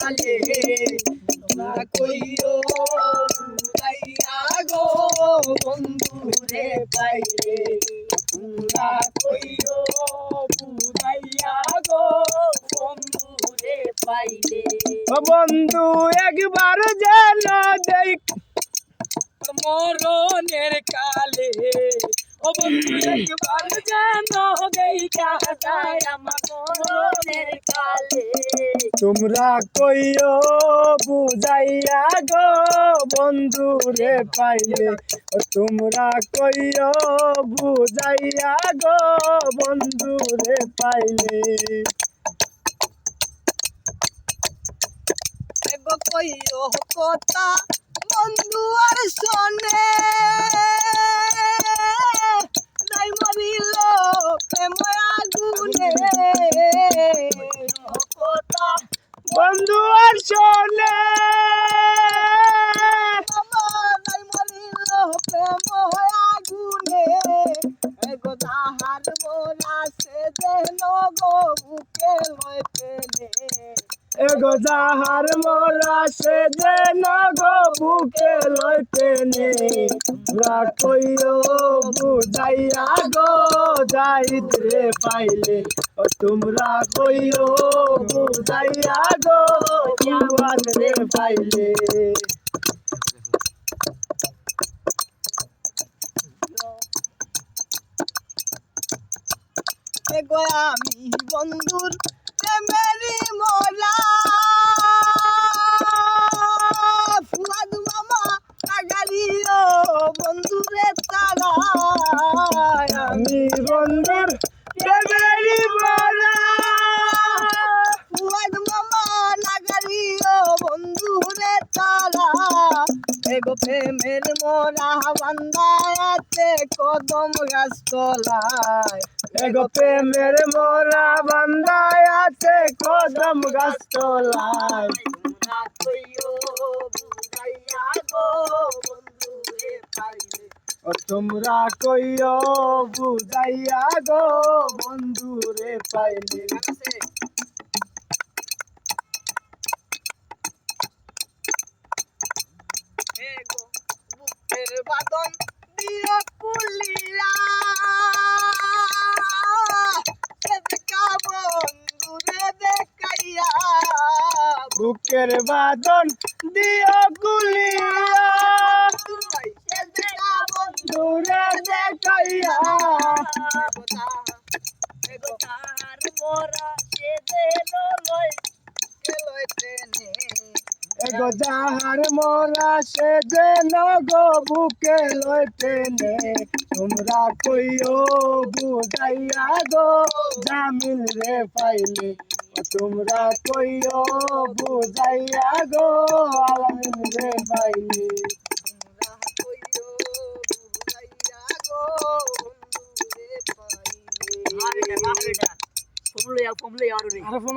তোমরা কইও গো বন্ধু রে পাইলে তোমরা কইও বুঝাইয়া গো বন্ধু রে পাইলে বন্ধু একবার যেন দেখ। মরণের কালে ও বন্ধু একবার যেন দেখা যায় আমার মরণের কালে। তোমরা কইও, বুঝাইয়া গো বন্ধু রে পাইলে। তোমরা কইও, বুঝাইয়া গো বন্ধু রে পাইলে। কইও কথা, বন্ধু আর শোনে। বন্ধু আর চলে যাহার মোরা সে যেন গো বুকে পেলে এগো যাহার মোরা, সে যে নগো বুকে লইতে নে তোমরা কইও বুঝাইয়া গো, যাইত রে পাইলে। ও তোমরা কইও বুঝাইয়া গো জুয়ান রে পাইলে। আমি বন্ধুর প্রেমেরি মোলা ফুয়াদ মামা কাগারিও বন্ধুরে তারা আমি বন্ধুর মোরা ফুয়াদ মামা নাগারিও বন্ধুরে তারা এগো প্রেমের মোরা বান্দায়াতে কদম গাছ তলায় এগো প্রেমের মোরা গাছ তলায় তোমরা কইও বুঝাইয়া গো বন্ধু রে পাইলে। বাদন দিয়া কুলিয়া বুকের বাদন দিও গুলিয়া। দূরে এগো যাহার মোরা, সে যে নগো বুকে লইতে নে তোমরা কইও বুঝাইয়া গো, জামিল রে পাইলে। তোমরা কইও বুঝাইয়া গো আলামিন রে Mari, mari, mari. Pumuli, pumuli, aru ni. আরে ফোন